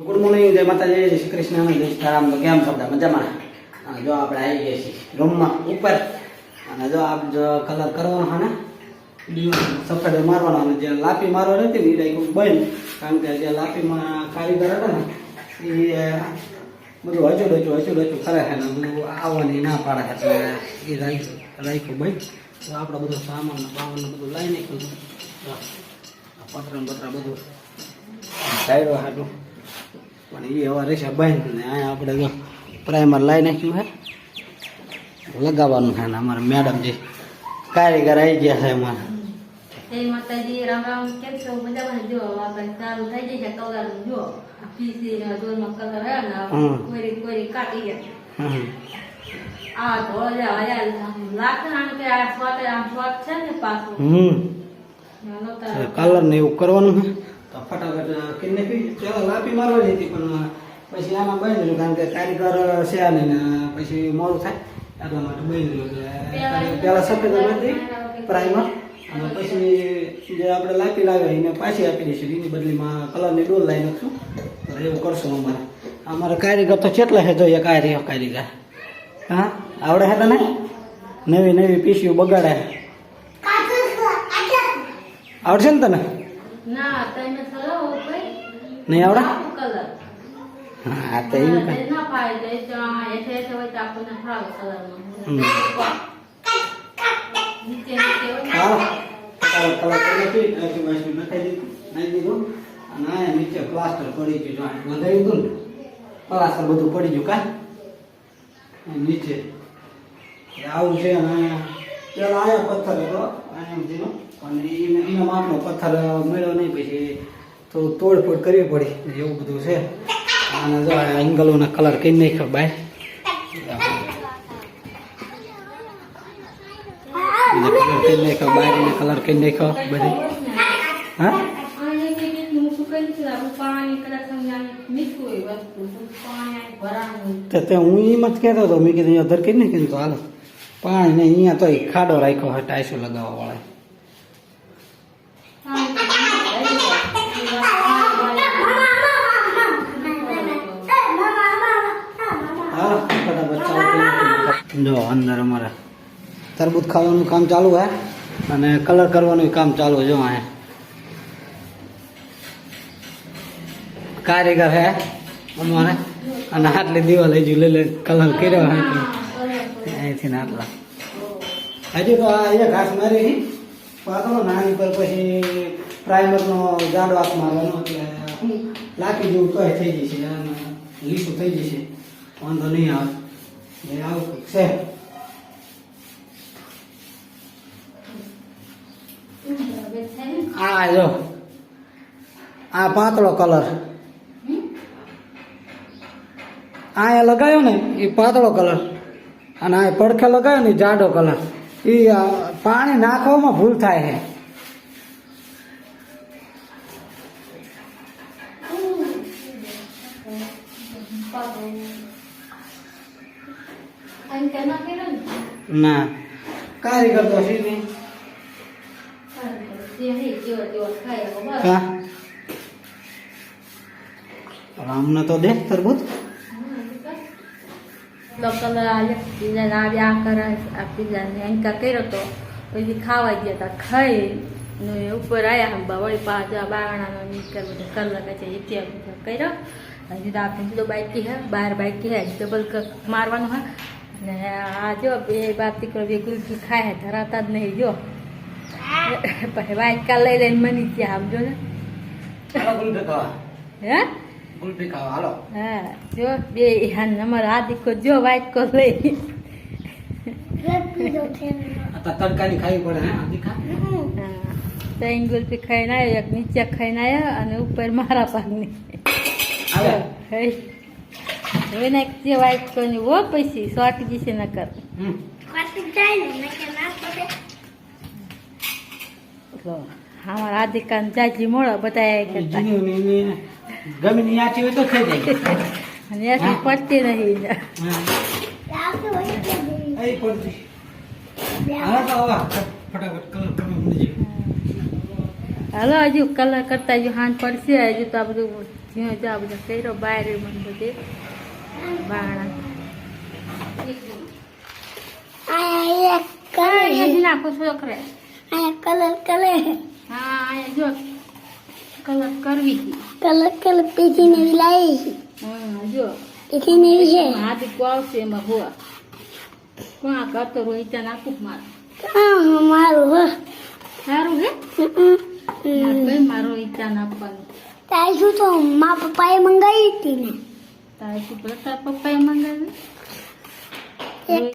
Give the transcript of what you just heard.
Good morning, જય માતાજી શ્રી કૃષ્ણ, જય સીતારામ તો કેમ છો બધા? મજામાં? જો આપણે આવી ગયા છીએ રૂમમાં ઉપર. અને જો આપ જો કલર કરવાનો ને, સફેદ મારવાનો અને જે લાપી મારવાની હતી ને એ રાખ્યું બંધ. કારણ કે જે લાપીમાં કારીગર હતા ને એ, બધું હજુ ડચું હજુ ડચું કરે છે ને, બધું આવવાની ના પાડે છે. એ રાખ્યું રાખ્યું બંધ. તો આપણે બધું સામાન બાવન બધું લઈ નાખ્યું. પતરા બતરા બધું. સાઈડો હાટું. પણ એ હવે રહેશે બંધ ને અહીંયા આપણે જો પ્રાઇમર લાવી નાખ્યું છે લગાવવાનું છે ને અમારા મેડમ જે કારીગર આવી ગયા છે અમારા. જય માતાજી રામ રામ કેમ છો? મજામાં? જો આપણે ચાલુ થઈ જાય છે કલર જો પીસી ને કલર હે ને. કોરી કોરી કાઢી ગયા. આ ધોળે આયા લાગશે આમ કે આ સ્વાદ આમ સ્વાદ છે ને પાછું? કલર ને એવું કરવાનું છે. તો ફટાફટ કિન્ને પી ચાલો લાપી મારવાની હતી પણ પછી આમાં બંધ રહ્યું કારણ કે કારીગર છે નહીં પછી મોડું થાય એટલા માટે બંધ રહ્યું એટલે પહેલાં સફેદ બધી પ્રાઇમર અને પછી જે આપણે લાપી લાવ્યા એને પાછી આપી દઈશું એની બદલીમાં કલરની ડોલ લાવી નાખશું એવું કરશું અમારે. અમારે કારીગર તો કેટલા છે જોઈએ કારી કારીગર. હા? આવડે છે તને? નવી નવી પીસીઓ બગાડે. આવડશે ને તને? ના કઈ? નહીં આવડે? કલર. હા તો એમ કઈ ના ફાય તો તો આ એટલે એટલે હોય તો આપણને ફાવે કલરમાં નીચે નીચે હોય. કલર કલર કરી નાખી નાખી બાજુ દીધું. નાખી દીધું. અને નીચે પ્લાસ્ટર પડી ગયું જો આ લગાવી દીધું ને પ્લાસ્ટર બધું પડી ગયું કા? નીચે. આવું છે અને પેલા આયા પથ્થર હતો અને એને માપનો પથ્થર મળ્યો નહીં, પછી તો તોડફોડ કરવી પડી એવું બધું છે. અને જો આ કલર કઈ નાખ્યો, બાય. કલર કરી નાખ્યો બારીને કલર કઈ નાખ્યો, બધી. હા? તો હું એમ જ કહેતો હતો, મેં કીધું અધર ધર કરી નાખી તો હાલો. પાણી ને અહીંયા તો ખાડો રાખ્યો હોય, ટાઈસો લગાવવા વાળા હાલો ફટાફટ ચાલુ કરી નાખીએ. જો, અંદર અમારે તરબૂચ ખાવાનું કામ ચાલુ હે, અને કલર કરવાનું કામ ચાલુ જો અહીંયા કારીગર હે, અમારે. અને આટલી દિવાલ હજુ લઈ લે કલર કર્યો હે અહીંથી આટલા. હજુ તો આ ઘાસ મારી પાતળો નાની પર પછી પ્રાઇમરનો જાડો હાથ મારવાનો એટલે લાકી જેવું તો થઈ જશે લીસું થઈ જશે. વાંધો નહીં આવે. એટલે આવું કંઈક છે. આ જો, આ પાતળો કલર. આ લગાવ્યો ને, એ પાતળો કલર. અને આ પડખે લગાવ્યો ને જાડો કલર. એ પાણી નાખવામાં ભૂલ થાય છે. ના. કારીગર તો છે નહીં. રામને તો દે તરબૂચ કલર આવ્યા કરે આ બીજાને એન્કા કર્યો તો પછી ખાવા ગયા હતા ખાઈ ને ઉપર આવ્યા હંબા વળી પાછા બારણાનો નીકળ બધો કલર કહે છે ઇતિહાસ બધો કર્યો હજી તો આપણે જુદો બાઈકી હે બાર બાઈકી હે ડબલ મારવાનું હે ને આ જો બે બાપ દીકરો બે ગુલકી ખાય હે ધરાતા જ નહીં જો પછી વાટકા લઈ લઈને મની ત્યાં સમજો ને હે ગુલફી ખાવા. હાલો. હા જો બે હાન અમારા આ દીકો જો વાટકો લઈ તડકાની ખાવી પડે હે? આધી ખા. ત્રણ ગુલફી ખાઈને આવ્યો એક નીચે ખાઈને આવ્યો અને ઉપર મારા પાકની આવે હવે ને જે વાઈટ કોની વો પછી સોટી જશે ન કર હમ. અમારા આદિકાન જાજી ને એની ગમે ની આચી હોય તો થઈ જાય. અને પડતી નહીં હા. એ પડતી. હા તો આવા. ફટાફટ કલર કરવા માંડી હાલો હજુ કલર કરતા હજુ હાન પડશે. હજુ તો આ બધું જ્યાં જા બધા કર્યો બહાર મને બધે બારણા આયા કલર નાખો છોકરે કલર કલર હા જો. કલર કરવી હતી કલર કલર પીસીને લાવી છે હા જો પીસીને છે હાથ આવશે એમાં હોવા કોણ આ કરતો રોહિત નાખું મારે હા મારું હો સારું હે. ના, કઈ મારો ઈચ્છા નાખવાનું શું તો મા પપ્પાએ મંગાવી હતી ને શું પેલા પપ્પાએ મંગાવ્યું એક